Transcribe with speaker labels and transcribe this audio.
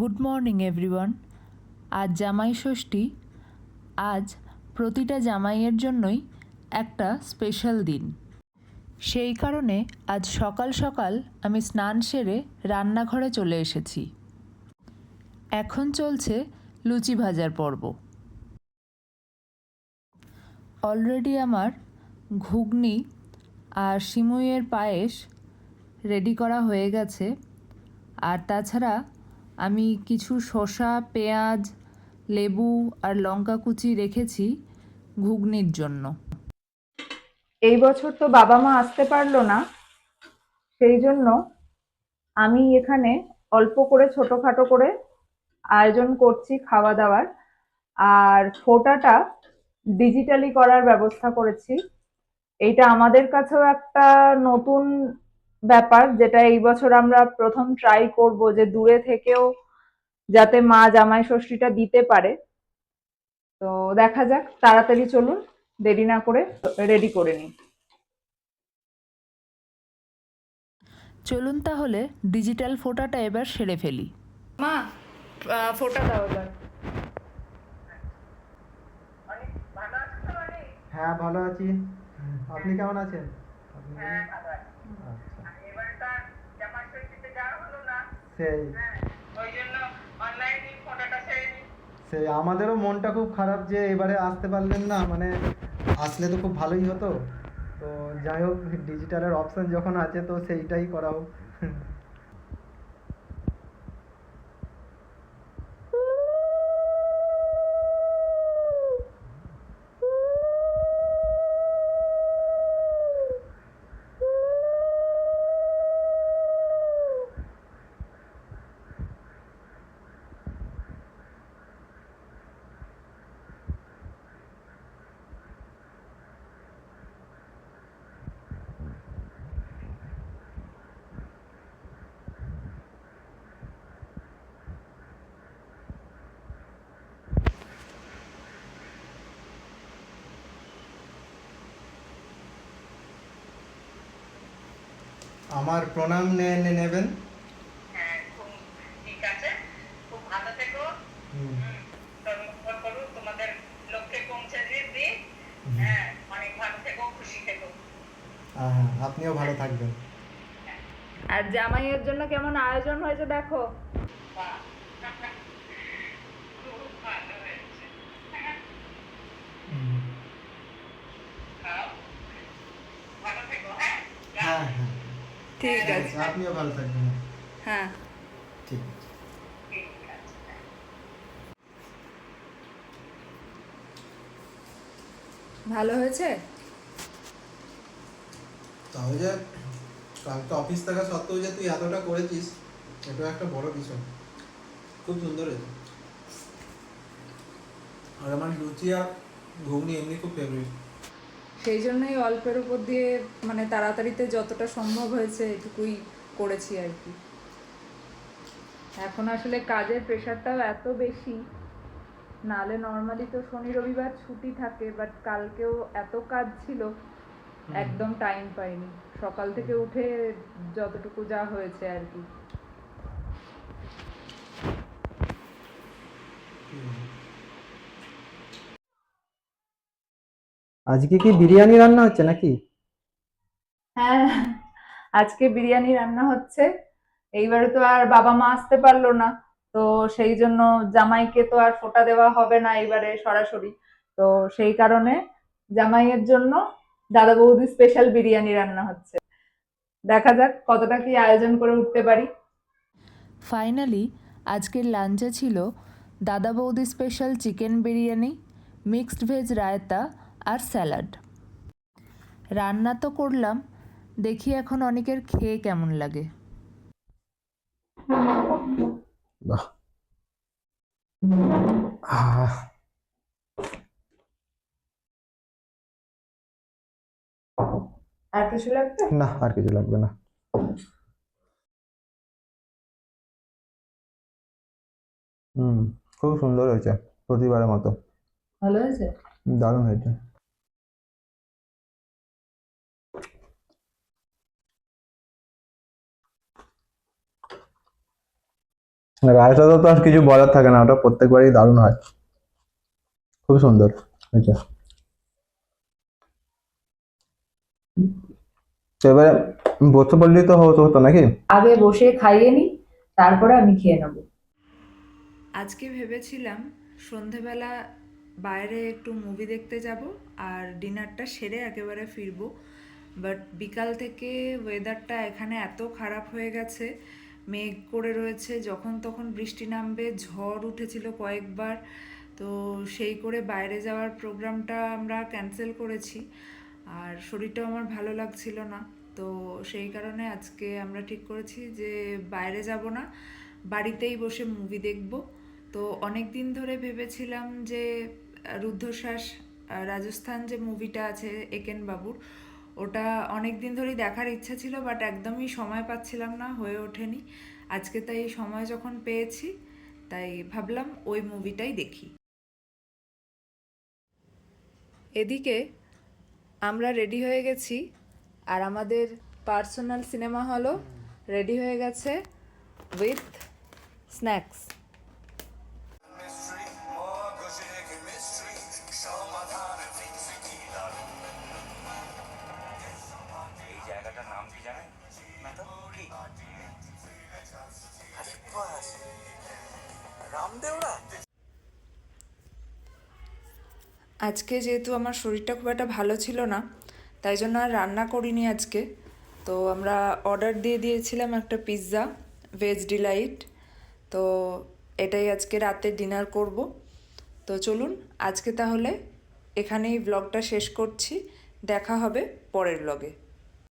Speaker 1: Good morning everyone আজ জামাই ষষ্ঠী। আজ প্রতিটা জামাইয়ের জন্যই একটা স্পেশাল দিন। সেই কারণে আজ সকাল সকাল আমি স্নান সেরে রান্নাঘরে চলে এসেছি। এখন চলছে লুচি ভাজার পর্ব। অলরেডি আমার ঘুগনি আর সিমুইয়ের পায়েস রেডি করা হয়ে গেছে। আর তাছাড়া আমি কিছু শসা, পেঁয়াজ, লেবু আর লঙ্কা কুচি রেখেছি ঘুগনির জন্য।
Speaker 2: এই বছর তো বাবা মা আসতে পারল না, সেই জন্য আমি এখানে অল্প করে, ছোটোখাটো করে আয়োজন করছি খাওয়া দাওয়ার আর ফোটাটা ডিজিটালি করার ব্যবস্থা করেছি। এইটা আমাদের কাছেও একটা নতুন ব্যাপার যেটা এই বছর আমরা প্রথম ট্রাই করব যে দূরে থেকেও যাতে মা জামাই ষষ্ঠীটা দিতে পারে। তো দেখা যাক তাড়াতাড়ি চলুন দেরি না করে রেডি করে নিই।
Speaker 1: চলুন তাহলে ডিজিটাল ফোটাটা এবার সেরে ফেলি।
Speaker 2: মা ফোটা দাও এবার।
Speaker 3: হ্যাঁ ভালো আছি। আপনি কেমন আছেন? আপনি সেই। সেই, আমাদেরও মনটা খুব খারাপ যে এবারে আসতে পারলেন না মানে আসলে তো খুব ভালোই হতো। তো যাই হোক ডিজিটালের অপশন যখন আছে, তো সেইটাই করা হোক আমার প্রণাম নে- নে- নেবেন
Speaker 4: হ্যাঁ খুব ঠিক আছে খুব ভালো থেকো
Speaker 3: হুম।
Speaker 4: কর্মফল করো তোমাদের লক্ষ্যে পৌঁছে দিয়ে দি হ্যাঁ অনেক ভালো থেকো খুশি প্রণাম
Speaker 3: হ্যাঁ নেবেন আপনিও ভালো থাকবেন।
Speaker 2: আর জামাইয়ের জন্য কেমন আয়োজন হয়েছে দেখো
Speaker 4: বাহ। খুব ভালো হয়েছে
Speaker 3: হুম।
Speaker 4: খাও ভালো থেকো হ্যাঁ
Speaker 3: হ্যাঁ হ্যাঁ
Speaker 2: ঠিক
Speaker 3: আছে। আপনিও ভালো থাকবেন।
Speaker 2: হ্যাঁ।
Speaker 3: ঠিক আছে।
Speaker 4: ঠিক আছে
Speaker 2: ভালো হয়েছে?
Speaker 3: তাহলে যে কালকে অফিস থাকা সত্ত্বেও যে তুই এতটা করেছিস এটা একটা বড় বিষয়। খুব সুন্দর হয়েছে। আর আমার লুচি আর ঘুগনি এমনি খুব ফেভারিট
Speaker 2: সেই জন্যই অল্পের উপর দিয়ে মানে তাড়াতাড়িতে যতটা সম্ভব হয়েছে এটুকুই করেছি আর কি। এখন আসলে কাজের প্রেশারটাও এত বেশি নালে নর্মালি তো শনি রবিবার ছুটি থাকে বাট কালকেও এত কাজ ছিল একদম টাইম পাইনি। সকাল থেকে উঠে যতটুকু যা হয়েছে আর কি।
Speaker 3: আজকে কি বিরিয়ানি রান্না হচ্ছে নাকি?
Speaker 2: হ্যাঁ আজকে বিরিয়ানি রান্না হচ্ছে। এইবারে তো আর বাবা মা আসতে পারল না তো সেই জন্য জামাইকে তো আর ফোঁটা দেওয়া হবে না এইবারে সরাসরি। তো সেই কারণে জামাইয়ের জন্য দাদা বৌদি স্পেশাল বিরিয়ানি রান্না হচ্ছে। দেখা যাক কতটা কি আয়োজন করে উঠতে পারি।
Speaker 1: ফাইনালি আজকের লাঞ্চে ছিল দাদা বৌদি special chicken biryani mixed veg raita আর স্যালাড। রান্না তো করলাম দেখি এখন অনেকের খেয়ে কেমন লাগে।
Speaker 3: বাহ আহ।
Speaker 2: আর কিছু লাগবে?
Speaker 3: না আর কিছু লাগবে না। হুম খুব সুন্দর হয়েছে প্রতিবারের মতো।
Speaker 2: ভালো হয়েছে?
Speaker 3: দারুণ হয়েছে।
Speaker 5: রায়তাতে তো আর কিছু বলার থাকে না ওটা প্রত্যেকবারই দারুণ হয়। খুব সুন্দর এটা তো এবারে বসতে পারলেই তো হতো হতো নাকি?
Speaker 6: আগে বসে খাইয়ে নি তারপরে আমি খেয়ে নেব।
Speaker 2: আজকে ভেবেছিলাম সন্ধেবেলা বাইরে একটু মুভি দেখতে যাব আর ডিনারটা সেরে একেবারে ফিরবো বাট বিকাল থেকে ওয়েদারটা এখানে এত খারাপ হয়ে গেছে মেঘ করে রয়েছে, যখন তখন বৃষ্টি নামবে, ঝড় উঠেছিল কয়েকবার, তো সেই করে বাইরে যাওয়ার প্রোগ্রামটা আমরা ক্যান্সেল করেছি। আর শরীরটাও আমার ভালো লাগছিল না, তো সেই কারণে আজকে আমরা ঠিক করেছি যে বাইরে যাব না, বাড়িতেই বসে মুভি দেখব। তো অনেক দিন ধরে ভেবেছিলাম যে রুদ্ধশ্বাস, রাজস্থান যে মুভিটা আছে একেন বাবুর ওটা অনেক দিন ধরেই দেখার ইচ্ছা ছিল বাট একদমই সময় পাচ্ছিলাম না, হয়ে ওঠেনি। আজকে তাই সময় যখন পেয়েছি, তাই ভাবলাম ওই মুভিটাই দেখি। এদিকে আমরা রেডি হয়ে গেছি, আর আমাদের পার্সোনাল সিনেমা হলও রেডি হয়ে গেছে উইথ স্ন্যাক্স। আজকে যেহেতু আমার শরীরটা খুব একটা ভালো ছিল না, তাই জন্য আর রান্না করিনি আজকে। তো আমরা অর্ডার দিয়ে দিয়েছিলাম একটা পিৎজা ভেজ ডিলাইট তো এটাই আজকে রাতে ডিনার করব। তো চলুন, আজকে তাহলে এখানেই ব্লগটা শেষ করছি। দেখা হবে পরের ব্লগে